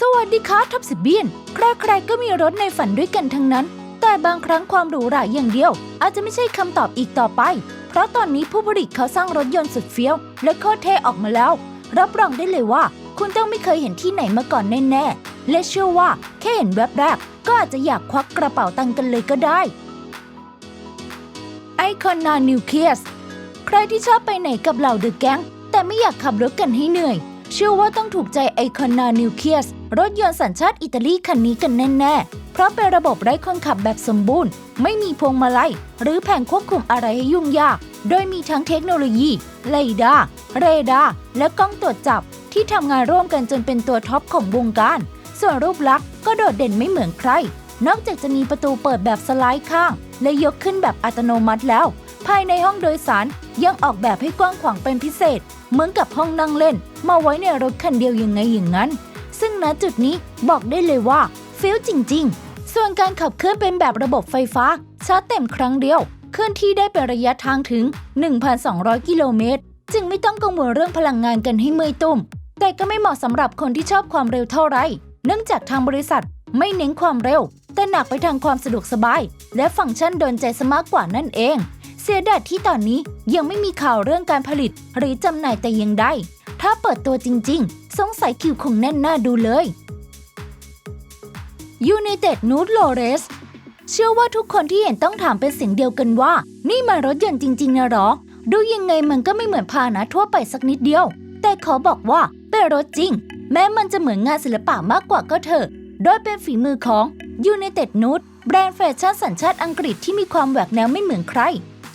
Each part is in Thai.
สวัสดีค่ะท็อปสิบเบียน ใครๆก็มีรถในฝันด้วยกันทั้งนั้น แต่บางครั้งความหรูหราอย่างเดียว อาจจะไม่ใช่คำตอบอีกต่อไป เพราะตอนนี้ผู้ผลิตเขาสร้างรถยนต์สุดเฟี้ยว และโคตรเท่ออกมาแล้ว รับรองได้เลยว่า คุณต้องไม่เคยเห็นที่ไหนมาก่อนแน่ๆ และเชื่อว่า แค่เห็นแวบแรก ก็อาจจะอยากควักกระเป๋าตังกันเลยก็ได้ไอคอนนานิวเคลียสใครที่ชอบไปไหนกับเหล่าเดอะแก๊งแต่ไม่อยากขับรถกันให้เหนื่อย เชื่อว่าต้องถูกใจไอคอนนานิวเคียส รถยนต์สัญชาติอิตาลีคันนี้กันแน่ ๆ เพราะเป็นระบบไร้คนขับแบบสมบูรณ์ ไม่มีพวงมาลัย หรือแผงควบคุมอะไรให้ยุ่งยาก โดยมีทั้งเทคโนโลยีเรดาร์เรดาร์และกล้องตรวจจับ ที่ทำงานร่วมกันจนเป็นตัวท็อปของวงการ ส่วนรูปลักษณ์ก็โดดเด่นไม่เหมือนใคร นอกจากจะมีประตูเปิดแบบสไลด์ข้าง และยกขึ้นแบบอัตโนมัติแล้ว ภายในห้องโดยสารยังออกแบบให้กว้างขวางเป็นพิเศษ เหมือนกับห้องนั่งเล่น มาไว้ในรถคันเดียวยังไงอย่างนั้น ซึ่งณจุดนี้บอกได้เลยว่าฟิลจริง ๆ ส่วนการขับเคลื่อนเป็นแบบระบบไฟฟ้าชาร์จเต็มครั้งเดียว เคลื่อนที่ได้เป็นระยะทางถึง 1,200 กิโลเมตร จึงไม่ต้องกังวลเรื่องพลังงานกันให้เมื่อยตุ่ม แต่ก็ไม่เหมาะสำหรับคนที่ชอบความเร็วเท่าไร เนื่องจากทางบริษัทไม่เน้นความเร็ว แต่หนักไปทางความสะดวกสบาย และฟังก์ชันโดนใจซะมากกว่านั่นเอง เสียดายที่ตอนนี้ยังไม่มีข่าวเรื่องการผลิต หรือจำหน่ายแต่ยังได้ ถ้าเปิดตัวจริง ๆ สงสัยคิวคงแน่นหน้าดูเลย United n u d l o r e s เชื่อว่าทุกคนที่เห็นต้องถามเป็นเสียงเดียวกันว่า นี่มันรถยนต์จริง ๆ นะหรอ ดูยังไงมันก็ไม่เหมือนพานะทั่วไปสักนิดเดียว แต่ขอบอกว่าเป็นรถจริง แม้มันจะเหมือนงานศิลปะมากกว่าก็เถอะ โดยเป็นฝีมือของ United n u d แบรนด์แฟชั่นสัญชาติอังกฤษที่มีความแหวกแนวไม่เหมือนใคร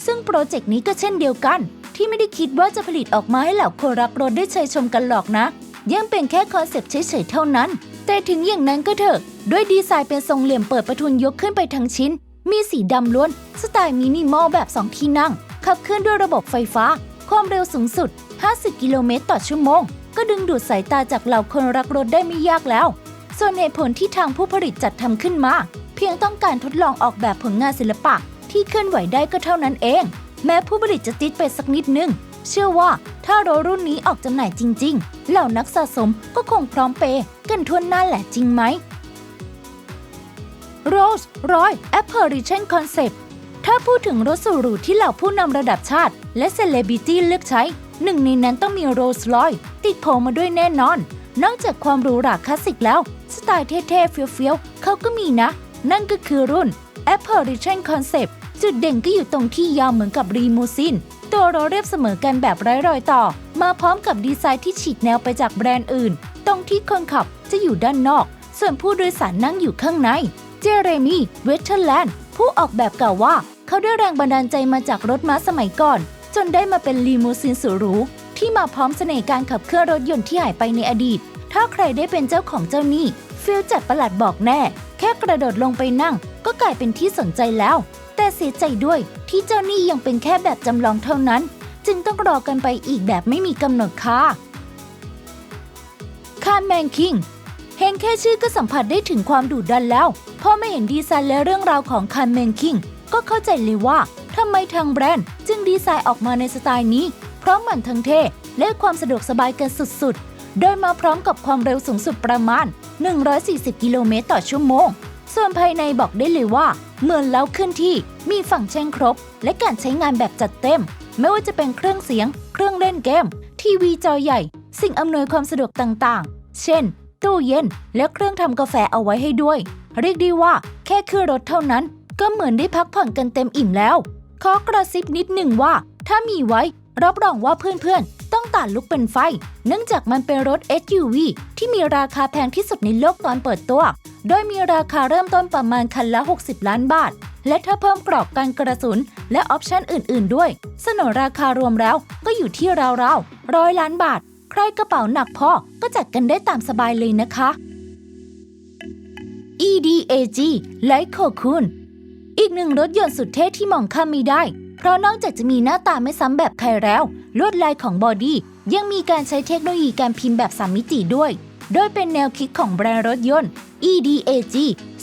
ซึ่งโปรเจกต์นี้ก็เช่นเดียวกัน ที่ไม่ได้คิดว่าจะผลิตออกมาให้เหล่าคนรักรถได้เชยชมกันหรอกนะยังเป็นแค่คอนเซปต์เฉยๆเท่านั้น แต่ถึงอย่างนั้นก็เถอะ ด้วยดีไซน์เป็นทรงเหลี่ยมเปิดประทุนยกขึ้นไปทั้งชิ้น มีสีดำล้วน สไตล์มินิมอลแบบ 2 ที่นั่ง ขับเคลื่อนด้วยระบบไฟฟ้า ความเร็วสูงสุด 50 กิโลเมตรต่อชั่วโมง ก็ดึงดูดสายตาจากเหล่าคนรักรถได้ไม่ยากแล้ว ส่วนเหตุผลที่ทางผู้ผลิตจัดทำขึ้นมา เพียงต้องการทดลองออกแบบผลงานศิลปะ ที่เคลื่อนไหวได้ก็เท่านั้นเอง แม้ผู้ผลิตจะติดไปสักนิดนึง เชื่อว่าถ้ารถรุ่นนี้ออกจำหน่ายจริง ๆ เหล่านักสะสมก็คงพร้อมเปย์กันทั่วหน้าแหละจริงไหม Rolls Royce Apparition Concept ถ้าพูดถึงรถสุหรูที่เหล่าผู้นำระดับชาติ และเซเลบิตี้เลือกใช้ หนึ่งในนั้นต้องมี Rolls Royce ติดโผมาด้วยแน่นอน นอกจากความหรูหราคลาสสิกแล้ว สไตล์เท่ๆเฟี้ยวๆเขาก็มีนะ นั่นก็คือรุ่น Apparition Concept จุดเด่นก็อยู่ตรงที่ยาวเหมือนกับรีมูซิน ตัวรถเรียบเสมอกันแบบไร้รอยต่อ มาพร้อมกับดีไซน์ที่ฉีกแนวไปจากแบรนด์อื่น ตรงที่คนขับจะอยู่ด้านนอก ส่วนผู้โดยสารนั่งอยู่ข้างใน เจเรมีเวสเทอร์แลนด์ผู้ออกแบบกล่าวว่า เขาได้แรงบันดาลใจมาจากรถม้าสมัยก่อน จนได้มาเป็นลีมูซินสุหรูที่มาพร้อมเสน่ห์การขับเคลื่อนรถยนต์ที่หายไปในอดีต ถ้าใครได้เป็นเจ้าของเจ้านี่ฟิลจัดประหลัดบอกแน่ แค่กระโดดลงไปนั่ง ก็กลายเป็นที่สนใจแล้ว เสียใจด้วย ที่เจ้านี่ยังเป็นแค่แบบจำลองเท่านั้น จึงต้องรอกันไปอีกแบบไม่มีกำหนดค่ะคาร์แมนคิงเห็นแค่ชื่อก็สัมผัสได้ถึงความดุดันแล้ว พอไม่เห็นดีไซน์และเรื่องราวของคันเมนคิงก็เข้าใจเลยว่าทำไมทางแบรนด์ จึงดีไซน์ออกมาในสไตล์นี้ เพราะมันทั้งเท่และความสะดวกสบายกันสุดๆ โดยมาพร้อมกับความเร็วสูงสุดประมาณ 140 กิโลเมตรต่อชั่วโมง ส่วนภายในบอกได้เลยว่า เหมือนเล้าขึ้นที่มีฟังก์ชันครบ และการใช้งานแบบจัดเต็ม ไม่ว่าจะเป็นเครื่องเสียง เครื่องเล่นเกม ทีวีจอใหญ่ สิ่งอำนวยความสะดวกต่างๆ เช่น ตู้เย็น และเครื่องทำกาแฟเอาไว้ให้ด้วย เรียกได้ว่า แค่ขึ้นรถเท่านั้น ก็เหมือนได้พักผ่อนกันเต็มอิ่มแล้ว ขอกระซิบนิดหนึ่งว่า ถ้ามีไว้รับรองว่าเพื่อนๆ ต้องต่านลุกเป็นไฟ เนื่องจากมันเป็นรถ SUV ที่มีราคาแพงที่สุดในโลกตอนเปิดตัว โดยมีราคาเริ่มต้นประมาณคันละ 60 ล้านบาท และถ้าเพิ่มกรอบการกระสุน และออปชั่นอื่น ๆ ด้วย สนนราคารวมแล้วก็อยู่ที่ราวๆร้อยล้านบาท ใครกระเป๋าหนักพอก็จัดกันได้ตามสบายเลยนะคะ EDAG ไลท์โคคูนอีกหนึ่งรถยนต์สุดเท่ที่มองข้ามไม่ได้ เพราะนอกจากจะมีหน้าตาไม่ซ้ำแบบใครแล้ว ลวดลายของบอดี้ยังมีการใช้เทคโนโลยีการพิมพ์แบบ3มิติด้วย โดยเป็นแนวคิดของแบรนด์รถยนต์ EDAG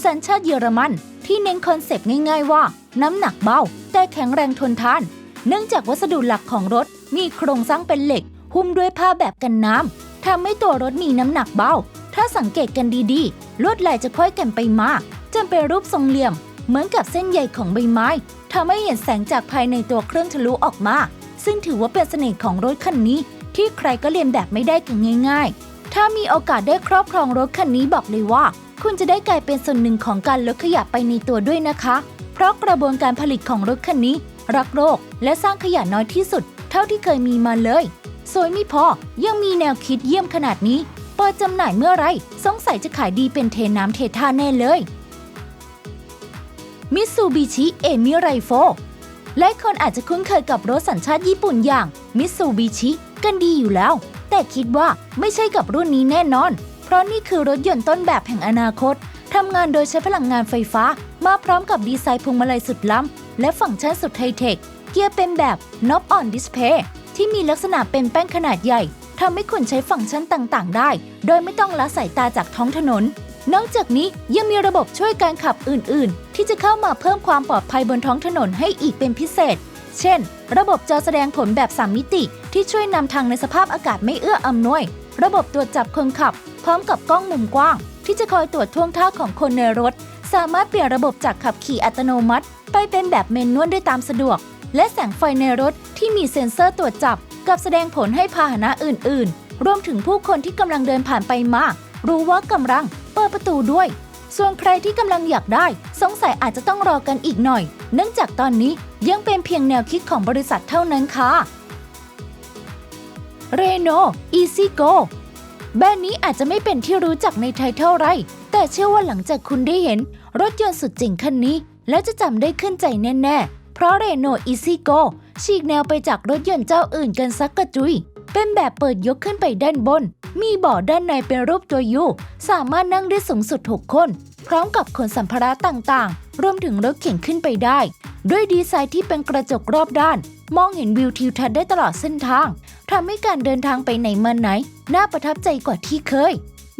สัญชาติเยอรมัน ที่เน้นคอนเซปต์ง่ายๆว่า น้ำหนักเบา แต่แข็งแรงทนทาน เนื่องจากวัสดุหลักของรถมีโครงสร้างเป็นเหล็ก หุ้มด้วยผ้าแบบกันน้ำทำให้ตัวรถมีน้ำหนักเบา ถ้าสังเกตกันดีๆ ลวดลายจะค่อยกันไปมาจนเป็นรูปทรงเหลี่ยม เหมือนกับเส้นใยของใบไม้ทำให้เห็นแสงจากภายในตัวเครื่องทะลุออกมา ซึ่งถือว่าเป็นเสน่ห์ของรถคันนี้ที่ใครก็เรียนแบบไม่ได้กันง่าย ๆ ถ้ามีโอกาสได้ครอบครองรถคันนี้บอกเลยว่า คุณจะได้กลายเป็นส่วนหนึ่งของการลดขยะไปในตัวด้วยนะคะ เพราะกระบวนการผลิตของรถคันนี้ รักโลกและสร้างขยะน้อยที่สุด เท่าที่เคยมีมาเลยสวยไม่พอยังมีแนวคิดเยี่ยมขนาดนี้เปิดจำหน่ายเมื่อไรสงสัยจะขายดีเป็นเทน้ำเทท่าแน่เลยมิตซูบิชิเอมิไรโฟ หลายคนอาจจะคุ้นเคยกับรถสัญชาติญี่ปุ่นอย่างมิตซูบิชิกันดีอยู่แล้ว แต่คิดว่าไม่ใช่กับรุ่นนี้แน่นอน เพราะนี่คือรถยนต์ต้นแบบแห่งอนาคตทำงานโดยใช้พลังงานไฟฟ้า มาพร้อมกับดีไซน์พวงมาลัยสุดล้ำ และฟังก์ชันสุดไฮเทค เกียร์เป็นแบบ Knob on Display ที่มีลักษณะเป็นแป้นขนาดใหญ่ทำให้คุณใช้ฟังก์ชันต่างๆ ได้ โดยไม่ต้องละสายตาจากท้องถนน นอกจากนี้ยังมีระบบช่วยการขับอื่น ๆ ที่จะเข้ามาเพิ่มความปลอดภัยบนท้องถนนให้อีกเป็นพิเศษ เช่น ระบบจอแสดงผลแบบ 3 มิติ ที่ช่วยนำทางในสภาพอากาศไม่เอื้ออำนวย ระบบตรวจจับคนขับ พร้อมกับกล้องมุมกว้าง ที่จะคอยตรวจท่วงท่าของคนในรถ สามารถเปลี่ยนระบบจากขับขี่อัตโนมัติ ไปเป็นแบบเมนนวลได้ตามสะดวก และแสงไฟในรถที่มีเซ็นเซอร์ตรวจจับ กับแสดงผลให้พาหนะอื่น ๆ รวมถึงผู้คนที่กำลังเดินผ่านไปมารู้ว่ากำลัง เปิดประตูด้วย ส่วนใครที่กำลังอยากได้ สงสัยอาจจะต้องรอกันอีกหน่อย เนื่องจากตอนนี้ยังเป็นเพียงแนวคิดของบริษัทเท่านั้นค่ะเรโน Easy Go แบรนด์นี้อาจจะไม่เป็นที่รู้จักในไทยเท่าไร แต่เชื่อว่าหลังจากคุณได้เห็น รถยนต์สุดเจ๋งคันนี้ แล้วจะจำได้ขึ้นใจแน่ ๆ เพราะเรโน Easy Go ฉีกแนวไปจากรถยนต์เจ้าอื่นกันสักกระจุย เป็นแบบเปิดยกขึ้นไปด้านบน มีเบาะด้านในเป็นรูปตัวยูสามารถนั่งได้สูงสุด 6 คน พร้อมกับขนสัมภาระต่างๆ รวมถึงรถเข็นขึ้นไปได้ ด้วยดีไซน์ที่เป็นกระจกรอบด้าน มองเห็นวิวทิวทัศน์ได้ตลอดเส้นทางทำให้การเดินทางไปไหนมาไหน น่าประทับใจกว่าที่เคย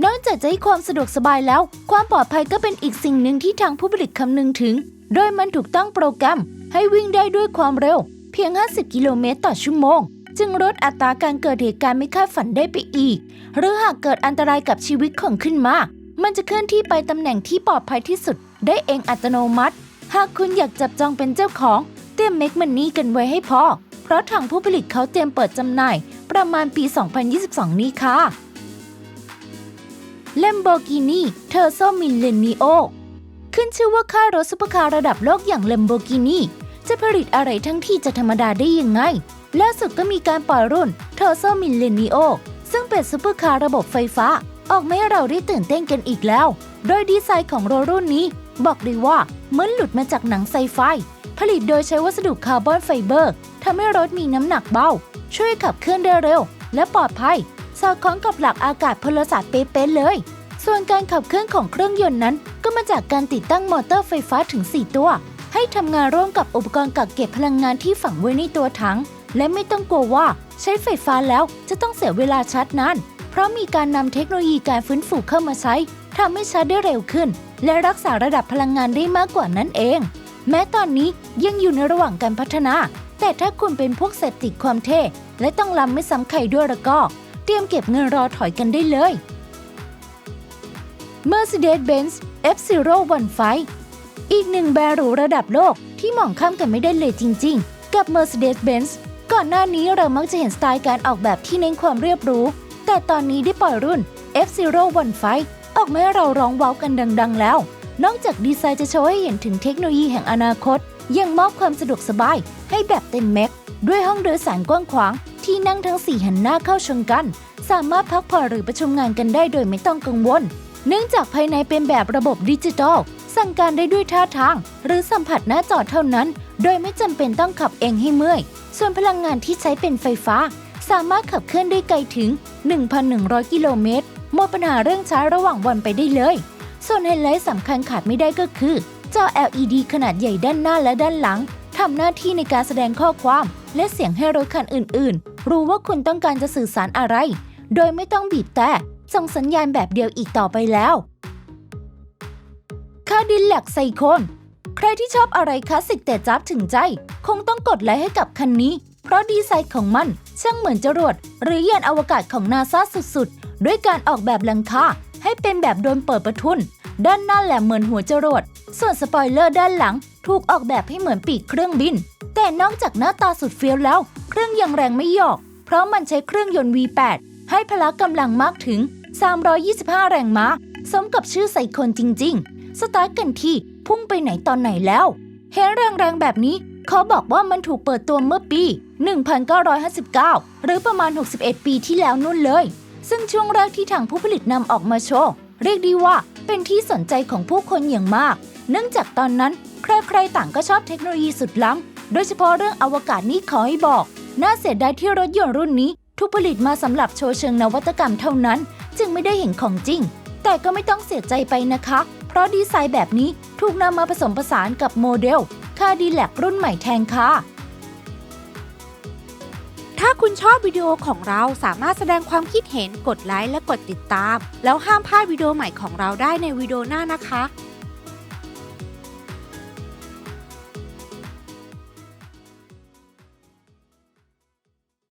นอกจากจะให้ความสะดวกสบายแล้ว ความปลอดภัยก็เป็นอีกสิ่งหนึ่งที่ทางผู้ผลิตคำนึงถึง โดยมันถูกตั้งโปรแกรม ให้วิ่งได้ด้วยความเร็ว เพียง 50 กิโลเมตรต่อชั่วโมง จึงลดอัตราการเกิดเหตุการณ์ไม่คาดฝันได้ไปอีก หรือหากเกิดอันตรายกับชีวิตของขึ้นมา มันจะเคลื่อนที่ไปตำแหน่งที่ปลอดภัยที่สุด ได้เองอัตโนมัติ หากคุณอยากจับจองเป็นเจ้าของ เตรียมเมกมันนี่กันไว้ให้พอ เพราะทางผู้ผลิตเขาเตรียมเปิดจำหน่าย ประมาณปี 2022 นี้ค่ะ Lamborghini t e r z o Millennio ขึ้นชื่อว่าค่ารถซุปเปอร์คาร์ระดับโลกอย่าง Lamborghini จะผลิตอะไรทั้งที่จะธรรมดาได้ยังไง ล่าสุดก็มีการปล่อยรุ่น t e r z o Millennio ซึ่งเป็นซุปเปอร์คาร์ระบบไฟฟ้า ออกมาให้เราได้ตื่นเต้นกันอีกแล้ว โดยดีไซน์ของรถรุ่นนี้ บอกเลยว่าเหมือนหลุดมาจากหนังไซไฟ ผลิตโดยใช้วัสดุคาร์บอนไฟเบอร์ทำให้รถมีน้ำหนักเบา ช่วยขับเคลื่อนได้เร็ว และปลอดภัย สอดคล้องกับหลักอากาศพลศาสตร์เป๊ะๆเลย ส่วนการขับเคลื่อนของเครื่องยนต์นั้น ก็มาจากการติดตั้งมอเตอร์ไฟฟ้าถึง 4 ตัว ให้ทำงานร่วมกับอุปกรณ์กักเก็บพลังงานที่ฝังไว้ในตัวถัง และไม่ต้องกลัวว่าใช้ไฟฟ้าแล้วจะต้องเสียเวลาชาร์จนาน เพราะมีการนำเทคโนโลยีการฟื้นฟูเข้ามาใช้ทำให้ชาร์จได้เร็วขึ้น และรักษาระดับพลังงานได้มากกว่านั้นเอง แม้ตอนนี้ยังอยู่ในระหว่างการพัฒนา แต่ถ้าคุณเป็นพวกเสพติดความเท่ และต้องลำไม่ซ้ำใครด้วยล้วก็ เตรียมเก็บเงินรอถอยกันได้เลย Mercedes-Benz F-Zero One Five อีกหนึ่งแบรนด์หรูระดับโลกที่มองข้ามกันไม่ได้เลยจริง ๆ กับ Mercedes-Benz ก่อนหน้านี้เรามักจะเห็นสไตล์การออกแบบที่เน้นความเรียบรูแต่ตอนนี้ได้ปล่อยรุ่น F-Zero One Five ออกมาให้เราร้องว้าวกันดัง ๆ แล้ว นอกจากดีไซน์จะโชว์ให้เห็นถึงเทคโนโลยีแห่งอนาคต ยังมอบความสะดวกสบายให้แบบเต็มแม็ก ด้วยห้องโดยสารกว้างขวาง ที่นั่งทั้ง 4 หันหน้าเข้าชนกัน สามารถพักผ่อนหรือประชุมงานกันได้โดยไม่ต้องกังวล เนื่องจากภายในเป็นแบบระบบดิจิทัล สั่งการได้ด้วยท่าทาง หรือสัมผัสหน้าจอเท่านั้น โดยไม่จำเป็นต้องขับเองให้เมื่อย ส่วนพลังงานที่ใช้เป็นไฟฟ้า สามารถขับเคลื่อนได้ไกลถึง 1,100 กิโลเมตรหมดปัญหาเรื่องช้าระหว่างวันไปได้เลย ส่วนไฮไลท์สำคัญขาดไม่ได้ก็คือ จอ LED ขนาดใหญ่ด้านหน้าและด้านหลังทำหน้าที่ในการแสดงข้อความ และเสียงให้รถคันอื่น ๆ รู้ว่าคุณต้องการจะสื่อสารอะไร โดยไม่ต้องบีบแต่ส่งสัญญาณแบบเดียวอีกต่อไปแล้วาดินแลกไซโคนใครที่ชอบอะไรคลาสสิกแต่จับถึงใจ คงต้องกดไลค์ให้กับคันนี้ เพราะดีไซน์ของมัน ช่างเหมือนจรวด หรือยานอวกาศของนาซาสุดๆ ด้วยการออกแบบหลังคาให้เป็นแบบโดนเปิดประทุน ด้านหน้าแหลมเหมือนหัวจรวด ส่วนสปอยเลอร์ด้านหลัง ถูกออกแบบให้เหมือนปีกเครื่องบิน แต่นอกจากหน้าตาสุดเฟี้ยวแล้ว เครื่องยังแรงไม่หยอก เพราะมันใช้เครื่องยนต์ V8 ให้พละกำลังมากถึง 325 แรงม้า สมกับชื่อใส่คนจริง ๆ สตาร์ทกันที่พุ่งไปไหนตอนไหนแล้ว เห็นแรงๆแบบนี้เขาบอกว่ามันถูกเปิดตัวเมื่อปี 1959 หรือประมาณ 61 ปีที่แล้วนู่นเลย ซึ่งช่วงแรกที่ทางผู้ผลิตนำออกมาโชว์ เรียกได้ว่าเป็นที่สนใจของผู้คนอย่างมาก เนื่องจากตอนนั้น ใครๆต่างก็ชอบเทคโนโลยีสุดล้ำ โดยเฉพาะเรื่องอวกาศนี้ขอให้บอก น่าเสียดายที่รถยนต์รุ่นนี้ ถูกผลิตมาสำหรับโชว์เชิงนวัตกรรมเท่านั้น จึงไม่ได้เห็นของจริง แต่ก็ไม่ต้องเสียใจไปนะคะ เพราะดีไซน์แบบนี้ถูกนำมาผสมผสานกับโมเดลคาดีแลกรุ่นใหม่แทนค่ะ ถ้าคุณชอบวิดีโอของเราสามารถแสดงความคิดเห็นกดไลค์และกดติดตาม แล้วห้ามพลาดวิดีโอใหม่ของเราได้ในวิดีโอหน้านะคะ